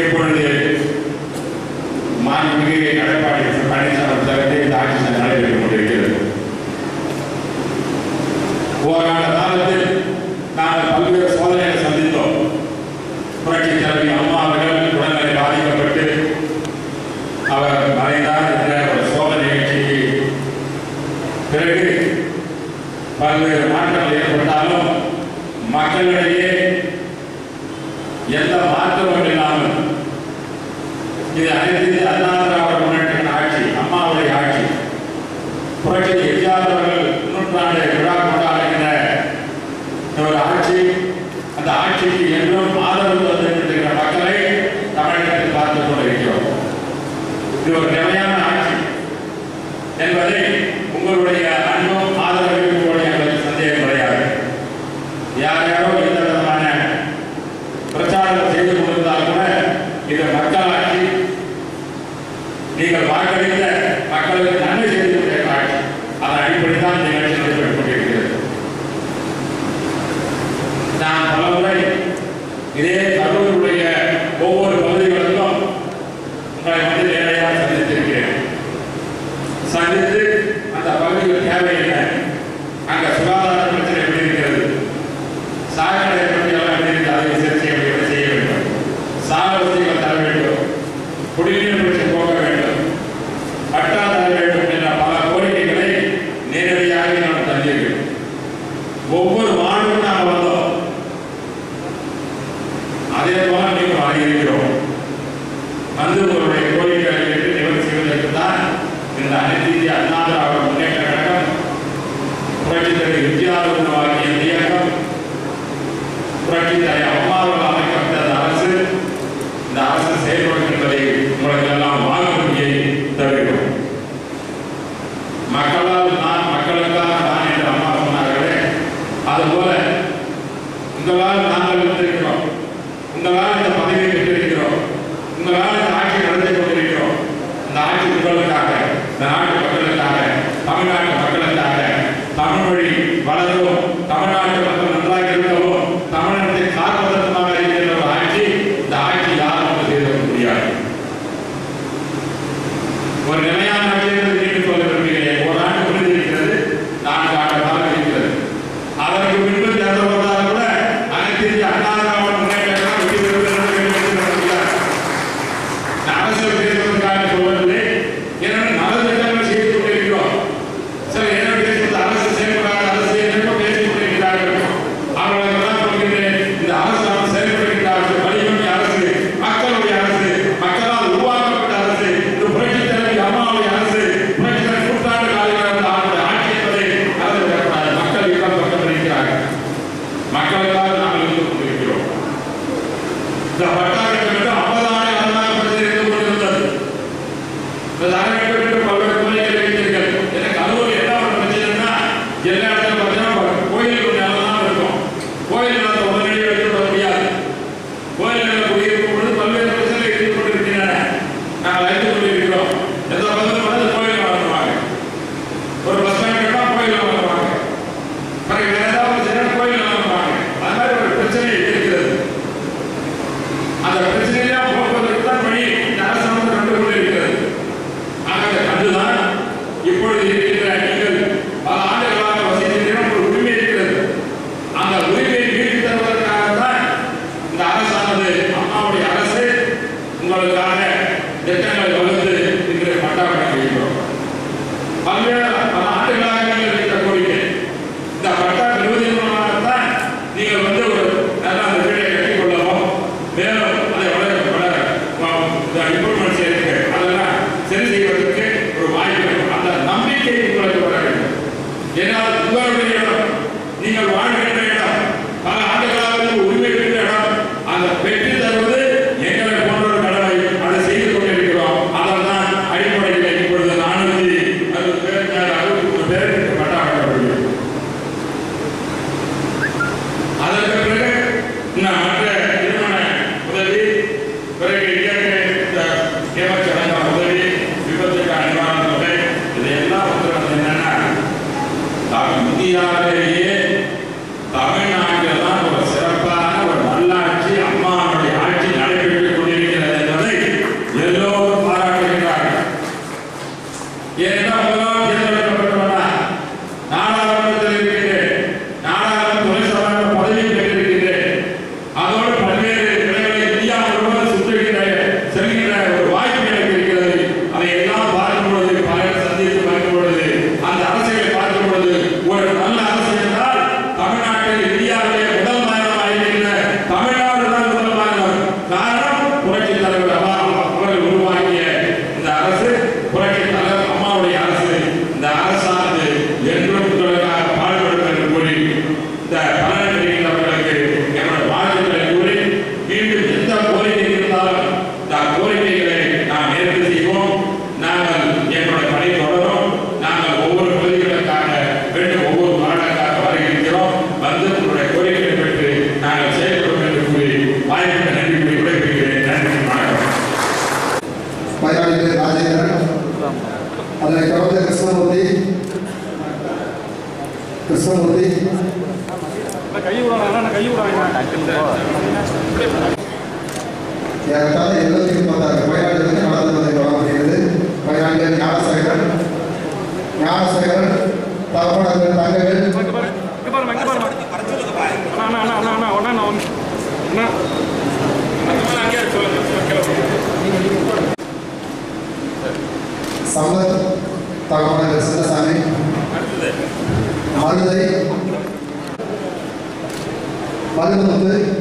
இப்பொழுது மாண்புமிகு எடப்பாடி பழனிசாமி தலைமையில் இந்த ஆட்சி நடைபெற்றுக் கொண்டிருக்கிறது. ஓராண்டு காலத்தில் நாங்கள் பல்வேறு சோதனைகளை சந்தித்தோம். புரட்சி தலைவி அம்மா அவர்கள் உடல்நிலை பாதிக்கப்பட்டு அவர் மறைந்தார் என்ற ஒரு சோதனை நிகழ்ச்சிக்கு பிறகு பல்வேறு மாற்றங்கள் ஏற்பட்டாலும் மக்களிடையே எந்த மாற்றமும் இல்லாமல் Yeah, yeah, yeah. அதிகரிக்கிறோம் அந்த ஒரு Não. வட்டாரத்திற்கு ஐம்பதாயிரம் அதிகப்படுத்தி இருந்து கொண்டிருந்தது I'm going to Very good. Krishnamurthy ஏறத்தாழ எழுபத்தி ஒன்பதாயிரம் பயனாளிகளுக்கு Vayan a ustedes.